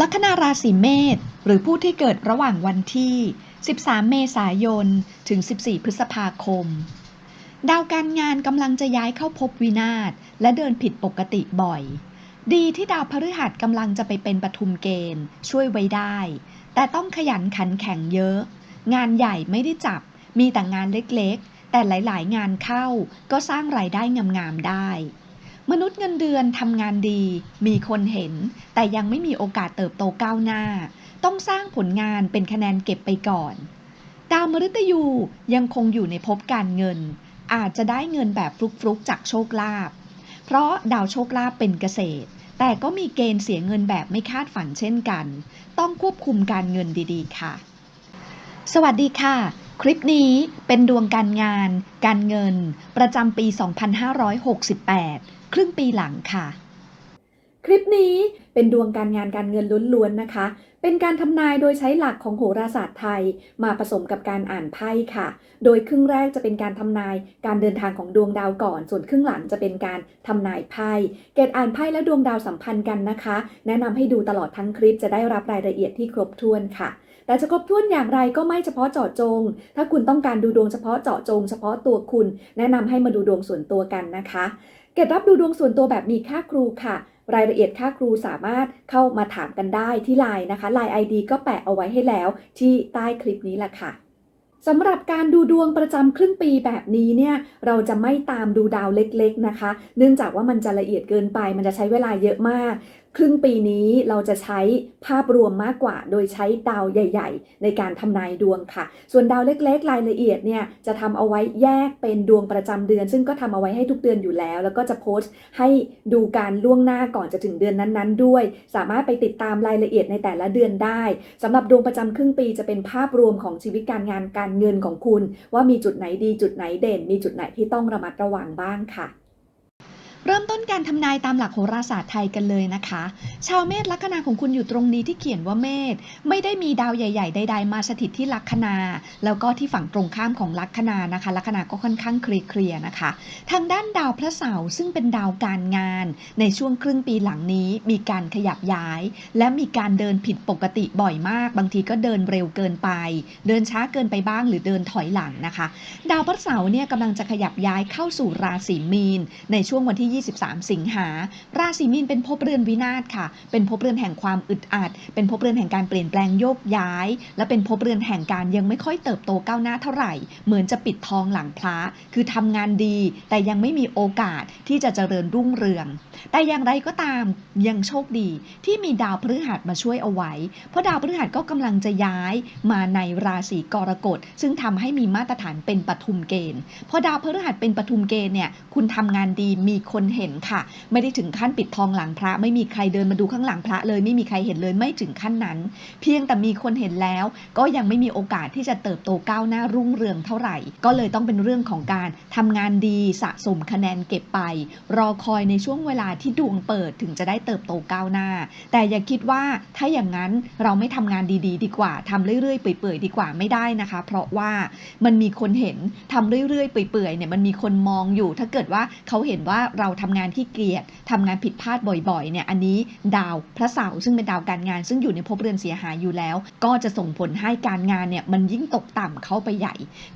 ลัคนาราศีเมษหรือผู้ที่เกิดระหว่างวันที่ 13 เมษายน ถึง 14 พฤษภาคม ดาวการงานกำลังจะย้ายเข้าภพวินาศและเดินผิดปกติบ่อย ดีที่ดาวพฤหัสกำลังจะไปเป็นปฐุมเกณฑ์ ช่วยไว้ได้ แต่ต้องขยันขันแข็งเยอะ งานใหญ่ไม่ได้จับ มีแต่งานเล็กๆ แต่หลายๆ งานเข้าก็สร้างรายได้งามๆได้ มนุษย์เงินเดือนทำงานดี มีคนเห็น แต่ยังไม่มีโอกาสเติบโตก้าวหน้า ต้องสร้างผลงานเป็นคะแนนเก็บไปก่อน ดาวมฤตยูยังคงอยู่ในภพการเงิน อาจจะได้เงินแบบฟลุกๆจากโชคลาภเพราะดาวโชคลาภเป็นเกษตร แต่ก็มีเกณฑ์เสียเงินแบบไม่คาดฝันเช่นกัน ต้องควบคุมการเงินดีๆ ค่ะ สวัสดีค่ะ คลิปนี้เป็นดวงการงาน การเงิน ประจำปี 2568 ครึ่งปีหลังค่ะ คลิปนี้เป็นดวงการงานการเงินล้วนๆนะคะ เป็นการทำนายโดยใช้หลักของโหราศาสตร์ไทย มาผสมกับการอ่านไพ่ค่ะ โดยครึ่งแรกจะเป็นการทำนายการเดินทางของดวงดาวก่อน ส่วนครึ่งหลังจะเป็นการทำนายไพ่ เกตอ่านไพ่และดวงดาวสัมพันธ์กันนะคะ แนะนำให้ดูตลอดทั้งคลิปจะได้รับรายละเอียดที่ครบถ้วนค่ะ แต่จะครบถ้วนอย่างไรก็ไม่เฉพาะเจาะจง ถ้าคุณต้องการดูดวงเฉพาะเจาะจง เฉพาะตัวคุณ แนะนำให้มาดูดวงส่วนตัวกันนะคะ เกตรับดูดวงส่วนตัวแบบมีค่าครูค่ะ รายละเอียดค่าครูสามารถเข้ามาถามกันได้ที่ไลน์นะคะ Line ID ก็แปะเอาไว้ให้แล้ว ที่ใต้คลิปนี้แหละค่ะสำหรับการดูดวงประจำครึ่งปีแบบนี้เนี่ยเราจะไม่ตามดูดาวเล็กๆนะคะ เนื่องจากว่ามันจะละเอียดเกินไปมันจะใช้เวลาเยอะมาก ครึ่งปีนี้เราจะใช้ภาพรวมมากกว่า โดยใช้ดาวใหญ่ ๆ ในการทำนายดวงค่ะ ส่วนดาวเล็กๆ รายละเอียดเนี่ยจะทำเอาไว้แยกเป็นดวงประจำเดือน ซึ่งก็ทำเอาไว้ให้ทุกเดือนอยู่แล้ว แล้วก็จะโพสต์ให้ดูการล่วงหน้าก่อนจะถึงเดือนนั้นๆ ด้วย สามารถไปติดตามรายละเอียดในแต่ละเดือนได้สำหรับดวงประจำครึ่งปีจะเป็นภาพรวมของชีวิตการงานการเงินของคุณ ว่ามีจุดไหนดีจุดไหนเด่น มีจุดไหนที่ต้องระมัดระวังบ้างค่ะ เริ่มต้นการทำนายตามหลักโหราศาสตร์ไทยกันเลยนะคะ ชาวเมษลัคนาของคุณอยู่ตรงนี้ที่เขียนว่าเมษไม่ได้มีดาวใหญ่ ๆ ใด ๆ มาสถิตที่ลัคนา แล้วก็ที่ฝั่งตรงข้ามของลัคนานะคะลัคนาก็ค่อนข้างเคลียร์นะคะ ทางด้านดาวพระเสาร์ซึ่งเป็นดาวการงาน ในช่วงครึ่งปีหลังนี้มีการขยับย้าย และมีการเดินผิดปกติบ่อยมาก บางทีก็เดินเร็วเกินไป เดินช้าเกินไปบ้างหรือเดินถอยหลังนะคะ ดาวพระเสาร์เนี่ยกำลังจะขยับย้ายเข้าสู่ราศีมีน ในช่วงวันที่23สิงหา ราศีมีนเป็นภพเรือนวินาศค่ะ เป็นภพเรือนแห่งความอึดอัด เป็นภพเรือนแห่งการเปลี่ยนแปลงโยกย้าย และเป็นภพเรือนแห่งการยังไม่ค่อยเติบโตก้าวหน้าเท่าไหร่ เหมือนจะปิดทองหลังพระ คือทำงานดี แต่ยังไม่มีโอกาสที่จะเจริญรุ่งเรือง แต่อย่างไรก็ตามยังโชคดีที่มีดาวพฤหัสมาช่วยเอาไว้ เพราะดาวพฤหัสก็กำลังจะย้ายมาในราศีกรกฎ ซึ่งทำให้มีมาตรฐานเป็นปฐุมเกณฑ์ พอดาวพฤหัสเป็นปฐุมเกณฑ์เนี่ย คุณทำงานดี มีคนนเห็นค่ะ ไม่ได้ถึงขั้นปิดทองหลังพระ ไม่มีใครเดินมาดูข้างหลังพระเลย ไม่มีใครเห็นเลยไม่ถึงขั้นนั้น เพียงแต่มีคนเห็นแล้ว ก็ยังไม่มีโอกาสที่จะเติบโตก้าวหน้ารุ่งเรืองเท่าไหร่ ก็เลยต้องเป็นเรื่องของการทำงานดีสะสมคะแนนเก็บไป รอคอยในช่วงเวลาที่ดวงเปิดถึงจะได้เติบโตก้าวหน้า แต่อย่าคิดว่าถ้าอย่างนั้นเราไม่ทำงานดีๆดีกว่าทำเรื่อยๆเปื่อยๆดีกว่าไม่ได้นะคะ เพราะว่ามันมีคนเห็นทำเรื่อยๆเปื่อยๆเนี่ยมันมีคนมองอยู่ ถ้าเกิดว่าเขาเห็นว่าเราทำงานที่เกียจทำงานผิดพลาดบ่อยๆเนี่ยอันนี้ดาวพระเสาร์ซึ่งเป็นดาวการงาน ซึ่งอยู่ในภพเรือนเสียหายอยู่แล้ว ก็จะส่งผลให้การงานเนี่ยมันยิ่งตกต่ำเข้าไปใหญ่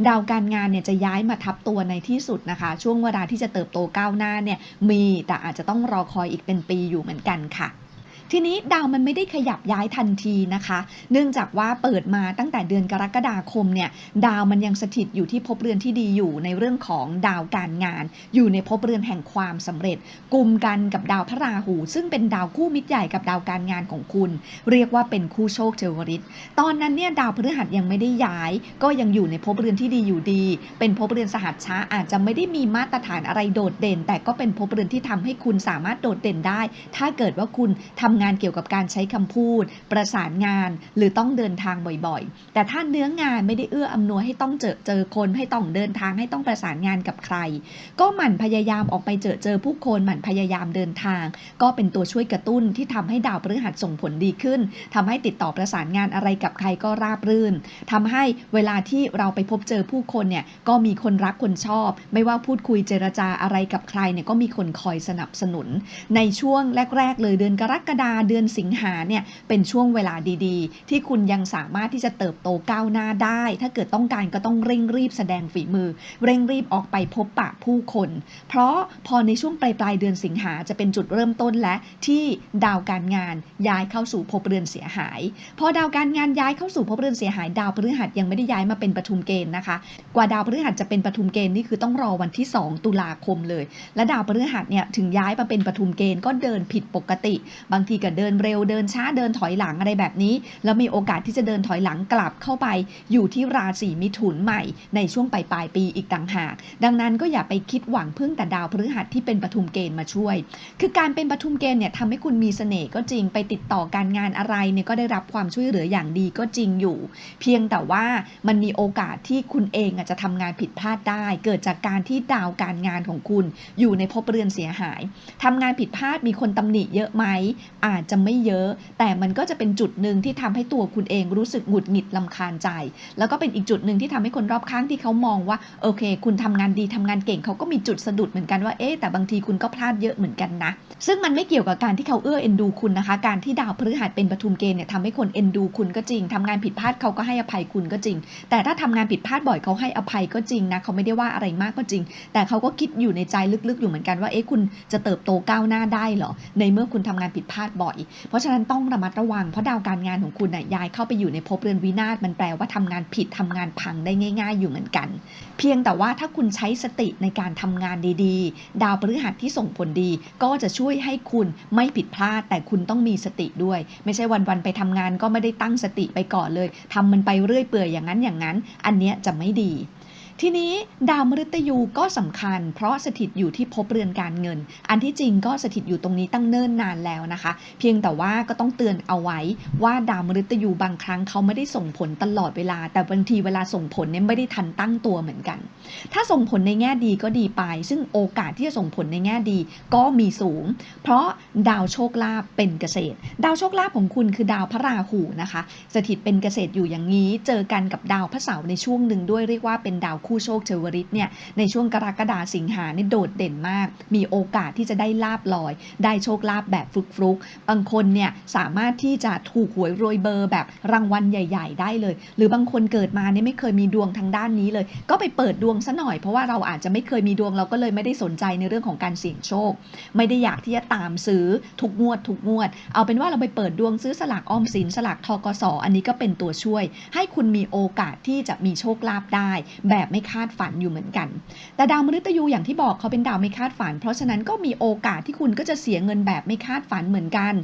ดาวการงานเนี่ยจะย้ายมาทับตัวในที่สุดนะคะ ช่วงเวลาที่จะเติบโตก้าวหน้าเนี่ยมีแต่อาจจะต้องรอคอยอีกเป็นปีอยู่เหมือนกันค่ะ ทีนี้ดาวมันไม่ได้ขยับย้ายทันทีนะคะ เนื่องจากว่าเปิดมาตั้งแต่เดือนกรกฎาคมเนี่ยดาวมันยังสถิตอยู่ที่ภพเรือนที่ดีอยู่ในเรื่องของดาวการงาน อยู่ในภพเรือนแห่งความสำเร็จกลุ่มกันกับดาวพระราหู ซึ่งเป็นดาวคู่มิตรใหญ่กับดาวการงานของคุณ เรียกว่าเป็นคู่โชคเทวริตตอนนั้นเนี่ยดาวพฤหัสยังไม่ได้ย้าย ก็ยังอยู่ในภพเรือนที่ดีอยู่ดี เป็นภพเรือนสหัสช้าอาจจะไม่ได้มีมาตรฐานอะไรโดดเด่น แต่ก็เป็นภพเรือนที่ทำให้คุณสามารถโดดเด่นได้ ถ้าเกิดว่าคุณทำงานเกี่ยวกับการใช้คำพูด ประสานงานหรือต้องเดินทางบ่อยๆ แต่ถ้าเนื้องานไม่ได้เอื้ออำนวยให้ต้องเจอเจอคนให้ต้องเดินทางให้ต้องประสานงานกับใคร ก็หมั่นพยายามออกไปเจอเจอผู้คนหมั่นพยายามเดินทาง ก็เป็นตัวช่วยกระตุ้นที่ทำให้ดาวพฤหัสส่งผลดีขึ้นทำให้ติดต่อประสานงานอะไรกับใครก็ราบรื่นทำให้เวลาที่เราไปพบเจอผู้คนเนี่ยก็มีคนรักคนชอบ ไม่ว่าพูดคุยเจรจาอะไรกับใครเนี่ยก็มีคนคอยสนับสนุน ในช่วงแรก ๆ เลยเดือนกรกฎาาเดือนสิงหาเนี่ยเป็นช่วงเวลาดีๆ ที่คุณยังสามารถที่จะเติบโตก้าวหน้าได้ ถ้าเกิดต้องการก็ต้องเร่งรีบแสดงฝีมือ เร่งรีบออกไปพบปะผู้คน เพราะพอในช่วงปลายปลายเดือนสิงหาจะเป็นจุดเริ่มต้นและที่ดาวการงานย้ายเข้าสู่ภพเรือนเสียหาย พอดาวการงานย้ายเข้าสู่ภพเรือนเสียหาย ดาวพฤหัสยังไม่ได้ย้ายมาเป็นปฐุมเกณฑ์นะคะ กว่าดาวพฤหัสจะเป็นปฐุมเกณฑ์นี่คือต้องรอวันที่ 2 ตุลาคมเลย และดาวพฤหัสเนี่ยถึงย้ายมาเป็นปฐุมเกณฑ์ก็เดินผิดปกติ บางทีก็เดินเร็วเดินช้าเดินถอยหลังอะไรแบบนี้ แล้วมีโอกาสที่จะเดินถอยหลังกลับเข้าไป อยู่ที่ราศีมิถุนใหม่ ในช่วงปลายปลายปีอีกต่างหาก ดังนั้นก็อย่าไปคิดหวังพึ่งแต่ดาวพฤหัสที่เป็นปฐุมเกณฑ์มาช่วย คือการเป็นปฐุมเกณฑ์เนี่ยทำให้คุณมีเสน่ห์ก็จริงไปติดต่อการงานอะไรเนี่ยก็ได้รับความช่วยเหลืออย่างดีก็จริงอยู่ เพียงแต่ว่ามันมีโอกาสที่คุณเองอาจจะทำงานผิดพลาดได้ เกิดจากการที่ดาวการงานของคุณ อยู่ในภพเรือนเสียหายทำงานผิดพลาดมีคนตำหนิเยอะไหมอาจจะไม่เยอะ แต่มันก็จะเป็นจุดหนึ่งที่ทำให้ตัวคุณเองรู้สึกหงุดหงิดลำคาญใจ แล้วก็เป็นอีกจุดหนึ่งที่ทำให้คนรอบข้างที่เขามองว่าโอเค คุณทำงานดีทำงานเก่งเขาก็มีจุดสะดุดเหมือนกันว่าเอ๊ะแต่บางทีคุณก็พลาดเยอะเหมือนกันนะ ซึ่งมันไม่เกี่ยวกับการที่เขาเอื้อเอ็นดูคุณนะคะ การที่ดาวพฤหัสเป็นปฐุมเกณฑ์เนี่ยทำให้คนเอ็นดูคุณก็จริงทำงานผิดพลาดเขาก็ให้อภัยคุณก็จริง แต่ถ้าทำงานผิดพลาดบ่อยเขาให้อภัยก็จริงนะเขาไม่ได้ว่าอะไรมากก็จริง แต่เขาก็คิดอยู่ในใจลึกๆ อยู่เหมือนกันว่าเอ๊ะคุณจะเติบโตก้าวหน้าได้เหรอในเมื่อคุณทำงานผิดพลาดบ่อย เพราะฉะนั้นต้องระมัดระวัง เพราะดาวการงานของคุณน่ะย้ายเข้าไปอยู่ในภพเรือนวินาศมันแปลว่าทำงานผิดทำงานพังได้ง่าย ๆ อยู่เหมือนกัน เพียงแต่ว่าถ้าคุณใช้สติในการทำงานดีๆ ดาวพฤหัสที่ส่งผลดี ก็จะช่วยให้คุณไม่ผิดพลาด แต่คุณต้องมีสติด้วย ไม่ใช่วันๆไปทำงานก็ไม่ได้ตั้งสติไปก่อนเลยทำมันไปเรื่อยเปื่อยอย่างนั้นอย่างนั้น อันเนี้ยจะไม่ดี ทีนี้ดาวมฤตยูก็สำคัญ เพราะสถิตอยู่ที่ภพเรือนการเงิน อันที่จริงก็สถิตอยู่ตรงนี้ตั้งเนิ่นนานแล้วนะคะ เพียงแต่ว่าก็ต้องเตือนเอาไว้ว่าดาวมฤตยูบางครั้งเขาไม่ได้ส่งผลตลอดเวลา แต่บางทีเวลาส่งผลเนี่ยไม่ได้ทันตั้งตัวเหมือนกัน ถ้าส่งผลในแง่ดีก็ดีไป ซึ่งโอกาสที่จะส่งผลในแง่ดีก็มีสูง เพราะดาวโชคลาภเป็นเกษตร ดาวโชคลาภของคุณคือดาวพระราหูนะคะ สถิตเป็นเกษตรอยู่อย่างนี้ เจอกันกับดาวพระเสาร์ในช่วงหนึ่งด้วยเรียกว่าเป็นดาวคู่โชคเชวริตเนี่ยในช่วงกรกฎาสิงหาเนี่ยโดดเด่นมาก มีโอกาสที่จะได้ลาบลอย ได้โชคลาภแบบฟลุกๆบางคนเนี่ยสามารถที่จะถูกหวยรวยเบอร์แบบรางวัลใหญ่ ๆ ได้เลย หรือบางคนเกิดมาเนี่ยไม่เคยมีดวงทางด้านนี้เลย ก็ไปเปิดดวงซะหน่อยเพราะว่าเราอาจจะไม่เคยมีดวงเราก็เลยไม่ได้สนใจในเรื่องของการเสี่ยงโชค ไม่ได้อยากที่จะตามซื้อทุกงวดทุกงวด เอาเป็นว่าเราไปเปิดดวงซื้อสลากออมสินสลากทกสอันนี้ก็เป็นตัวช่วย ให้คุณมีโอกาสที่จะมีโชคลาภได้แบบไม่คาดฝันอยู่เหมือนกัน แต่ดาวมฤตยูอย่างที่บอกเขาเป็นดาวไม่คาดฝัน เพราะฉะนั้นก็มีโอกาสที่คุณก็จะเสียเงินแบบไม่คาดฝันเหมือนกัน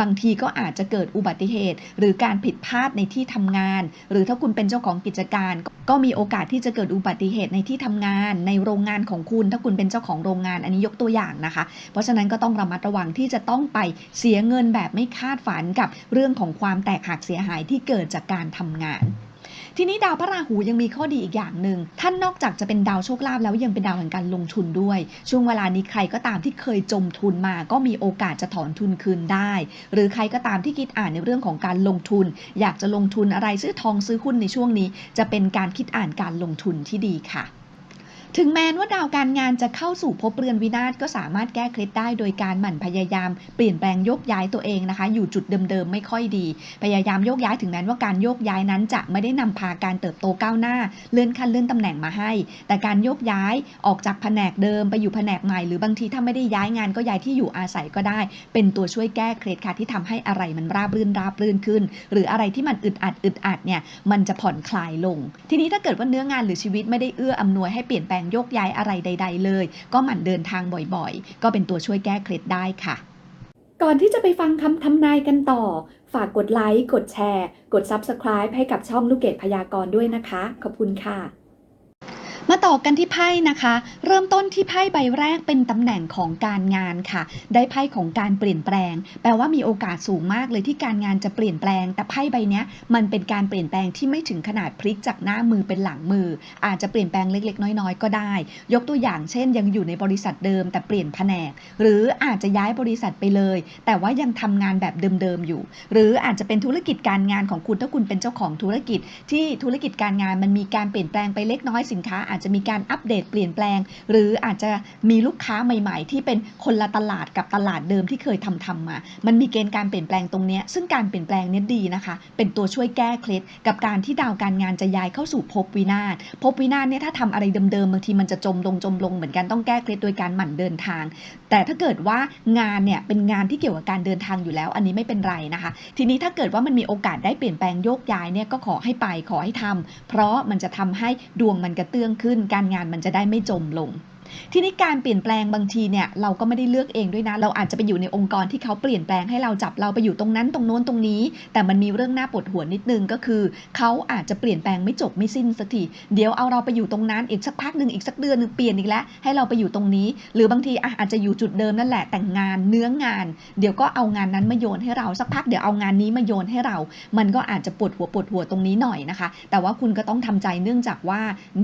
บางทีก็อาจจะเกิดอุบัติเหตุ หรือการผิดพลาดในที่ทำงาน หรือถ้าคุณเป็นเจ้าของกิจการ ก็มีโอกาสที่จะเกิดอุบัติเหตุในที่ทำงาน ในโรงงานของคุณ ถ้าคุณเป็นเจ้าของโรงงานอันนี้ยกตัวอย่างนะคะ เพราะฉะนั้นก็ต้องระมัดระวังที่จะต้องไปเสียเงินแบบไม่คาดฝันกับเรื่องของความแตกหักเสียหายที่เกิดจากการทำงาน ทีนี้ดาวพระราหูยังมีข้อดีอีกอย่างหนึ่งท่านนอกจากจะเป็นดาวโชคลาภแล้วยังเป็นดาวแห่งการลงทุนด้วย ช่วงเวลานี้ใครก็ตามที่เคยจมทุนมา ก็มีโอกาสจะถอนทุนคืนได้ หรือใครก็ตามที่คิดอ่านในเรื่องของการลงทุน อยากจะลงทุนอะไรซื้อทองซื้อหุ้นในช่วงนี้ จะเป็นการคิดอ่านการลงทุนที่ดีค่ะ ถึงแม้ว่าดาวการงานจะเข้าสู่ภพเรือนวินาศก็สามารถแก้เคล็ดได้โดยการหมั่นพยายามเปลี่ยนแปลงโยกย้ายตัวเองนะคะ อยู่จุดเดิมๆไม่ค่อยดี พยายามโยกย้ายถึงแม้ว่าการโยกย้ายนั้นจะไม่ได้นำพาการเติบโตก้าวหน้า เลื่อนขั้นเลื่อนตำแหน่งมาให้ แต่การโยกย้ายออกจากแผนกเดิมไปอยู่แผนกใหม่ หรือบางทีถ้าไม่ได้ย้ายงานก็ย้ายที่อยู่อาศัยก็ได้ เป็นตัวช่วยแก้เคล็ดค่ะที่ทำให้อะไรมันราบรื่นราบรื่นขึ้น หรืออะไรที่มันอึดอัดอึดอัดเนี่ยมันจะผ่อนคลายลง ทีนี้ถ้าเกิดว่าเนื้องานหรือชีวิตไม่ได้เอื้ออำนวยให้เปลี่ยนแปลงโยกย้ายอะไรใด ๆ เลย ก็หมั่นเดินทางบ่อยๆ ก็เป็นตัวช่วยแก้เคล็ดได้ค่ะ ก่อนที่จะไปฟังคำทำนายกันต่อ ฝากกดไลค์ กดแชร์ กด Subscribe ให้กับช่องลูกเกดพยากรณ์ด้วยนะคะ ขอบคุณค่ะ มาต่อกันที่ไพ่นะคะ เริ่มต้นที่ไพ่ใบแรกเป็นตำแหน่งของการงานค่ะ ได้ไพ่ของการเปลี่ยนแปลง แปลว่ามีโอกาสสูงมากเลยที่การงานจะเปลี่ยนแปลง แต่ไพ่ใบนี้มันเป็นการเปลี่ยนแปลงที่ไม่ถึงขนาดพลิกจากหน้ามือเป็นหลังมือ อาจจะเปลี่ยนแปลงเล็กๆ น้อยๆ ก็ได้ ยกตัวอย่างเช่น ยังอยู่ในบริษัทเดิม แต่เปลี่ยนแผนก หรืออาจจะย้ายบริษัทไปเลย แต่ว่ายังทำงานแบบเดิมๆอยู่ หรืออาจจะเป็นธุรกิจการงานของคุณถ้าคุณเป็นเจ้าของธุรกิจ ที่ธุรกิจการงานมันมีการเปลี่ยนแปลงไปเล็กน้อยสินค้าอาจอาจจะมีการอัปเดตเปลี่ยนแปลง หรืออาจจะมีลูกค้าใหม่ ๆ ที่เป็นคนละตลาดกับตลาดเดิมที่เคยทำทำมา มันมีเกณฑ์การเปลี่ยนแปลงตรงนี้ซึ่งการเปลี่ยนแปลงนี้ดีนะคะ เป็นตัวช่วยแก้เคล็ดกับการที่ดาวการงานจะย้ายเข้าสู่ภพวินาศภพวินาศเนี่ยถ้าทำอะไรเดิมๆบางทีมันจะจมลงจมลงเหมือนกันต้องแก้เคล็ดโดยการหมั่นเดินทาง แต่ถ้าเกิดว่างานเนี่ยเป็นงานที่เกี่ยวกับการเดินทางอยู่แล้ว อันนี้ไม่เป็นไรนะคะ ทีนี้ถ้าเกิดว่ามันมีโอกาสได้เปลี่ยนแปลงโยกย้ายเนี่ยก็ขอให้ไปขอให้ทำเพราะมันจะทำให้ดวงมันกระเตื้องขึ้นการงานมันจะได้ไม่จมลง ทีนี้การเปลี่ยนแปลงบางทีเนี่ยเราก็ไม่ได้เลือกเองด้วยนะ เราอาจจะไปอยู่ในองค์กรที่เขาเปลี่ยนแปลงให้เราจับเราไปอยู่ตรงนั้นตรงโน้นตรงนี้ แต่มันมีเรื่องน่าปวดหัวนิดนึงก็คือ เขาอาจจะเปลี่ยนแปลงไม่จบไม่สิ้นสักทีเดี๋ยวเอาเราไปอยู่ตรงนั้นอีกสักพักหนึ่งอีกสักเดือนนึงเปลี่ยนอีกแล้วให้เราไปอยู่ตรงนี้ หรือบางทีอาจจะอยู่จุดเดิมนั่นแหละแต่งงานเนื้องาน เดี๋ยวก็เอางานนั้นมาโยนให้เราสักพักเดี๋ยวเอางานนี้มาโยนให้เรา มันก็อาจจะปวดหัวปวดหัวตรงนี้หน่อยนะคะ แต่ว่าคุณก็ต้องทำใจเนื่องจากว่า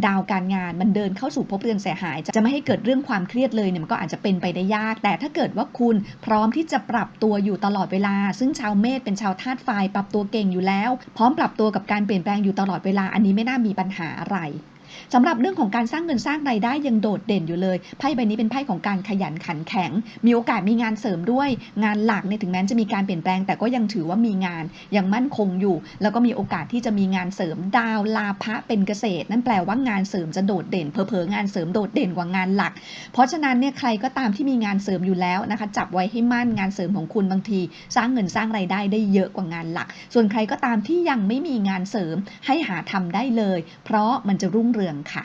ดาวการงานมันเดินเข้าสู่ภพเรือนเสียหายจะไม่ให้เกิดเรื่องความเครียดเลยเนี่ยมันก็อาจจะเป็นไปได้ยาก แต่ถ้าเกิดว่าคุณพร้อมที่จะปรับตัวอยู่ตลอดเวลา ซึ่งชาวเมษเป็นชาวธาตุไฟปรับตัวเก่งอยู่แล้ว พร้อมปรับตัวกับการเปลี่ยนแปลงอยู่ตลอดเวลาอันนี้ไม่น่ามีปัญหาอะไร สำหรับเรื่องของการสร้างเงินสร้างรายได้ยังโดดเด่นอยู่เลยไพ่ใบนี้เป็นไพ่ของการขยันขันแข็ง มีโอกาสมีงานเสริมด้วย งานหลักเนี่ยถึงแม้จะมีการเปลี่ยนแปลง แต่ก็ยังถือว่ามีงานยังมั่นคงอยู่ แล้วก็มีโอกาสที่จะมีงานเสริมดาวลาภะเป็นเกษตร นั่นแปลว่างานเสริมจะโดดเด่นเผลองานเสริมโดดเด่นกว่างานหลัก เพราะฉะนั้นเนี่ยใครก็ตามที่มีงานเสริมอยู่แล้วนะคะจับไว้ให้มั่นงานเสริมของคุณบางที สร้างเงินสร้างรายได้ได้เยอะกว่างานหลัก ส่วนใครก็ตามที่ยังไม่มีงานเสริมให้หาทำได้เลย เพราะมันจะรุ่งเรืองค่ะ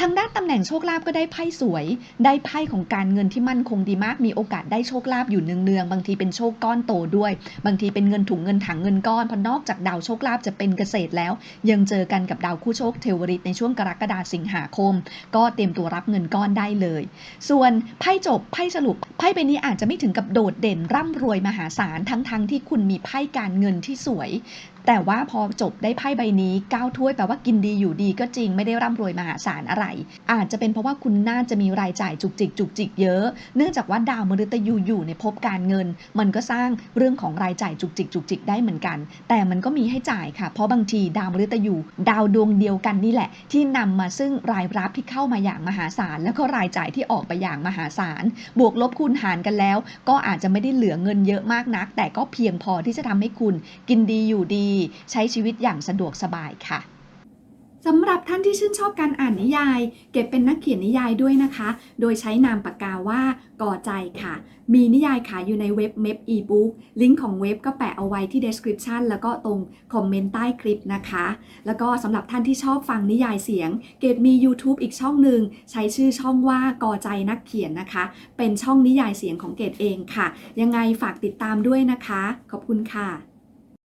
ทางด้านตำแหน่งโชคลาภก็ได้ไพ่สวย ได้ไพ่ของการเงินที่มั่นคงดีมาก มีโอกาสได้โชคลาภอยู่เนืองๆ บางทีเป็นโชคก้อนโตด้วย บางทีเป็นเงินถุงเงินถังเงินก้อน เพราะนอกจากดาวโชคลาภจะเป็นเกษตรแล้ว ยังเจอกันกับดาวคู่โชคเทวริตในช่วงกรกฎาสิงหาคม ก็เตรียมตัวรับเงินก้อนได้เลย ส่วนไพ่จบไพ่สรุปไพ่ใบนี้อาจจะไม่ถึงกับโดดเด่นร่ำรวยมหาศาลทั้งๆที่คุณมีไพ่การเงินที่สวย แต่ว่าพอจบได้ไพ่ใบนี้ก้าถ้วยแปลว่ากินดีอยู่ดีก็จริงไม่ได้ร่ำรวยมหาศาลอะไร อาจจะเป็นเพราะว่าคุณน่าจะมีรายจ่ายจุกจิกจุกจิกเยอะ เนื่องจากว่าดาวมฤตยูอยู่ในภพการเงิน มันก็สร้างเรื่องของรายจ่ายจุกจิกจุกจิกได้เหมือนกัน แต่มันก็มีให้จ่ายค่ะ เพราะบางทีดาวมฤตยูดาวดวงเดียวกันนี่แหละ ที่นำมาซึ่งรายรับที่เข้ามาอย่างมหาศาล แล้วก็รายจ่ายที่ออกไปอย่างมหาศาล บวกลบคูณหารกันแล้ว ก็อาจจะไม่ได้เหลือเงินเยอะมากนัก แต่ก็เพียงพอที่จะทำให้คุณกินดีอยู่ดีใช้ชีวิตอย่างสะดวกสบายค่ะสำหรับท่านที่ชื่นชอบการอ่านนิยาย เก็บเป็นนักเขียนนิยายด้วยนะคะ โดยใช้นามปากกาว่าก่อใจค่ะ มีนิยายขายอยู่ในเว็บเม p อีบุ๊กลิงก์ของเว็บก็แปะเอาไว้ที่ description แล้วก็ตรงคอมเมนต์ใต้คลิปนะคะ แล้วก็สำหรับท่านที่ชอบฟังนิยายเสียง เกดมี YouTube อีกช่องหนึ่งใช้ชื่อช่องว่าก่อใจนักเขียนนะคะ เป็นช่องนิยายเสียงของเกดเองค่ะ ยังไงฝากติดตามด้วยนะคะ ขอบคุณค่ะ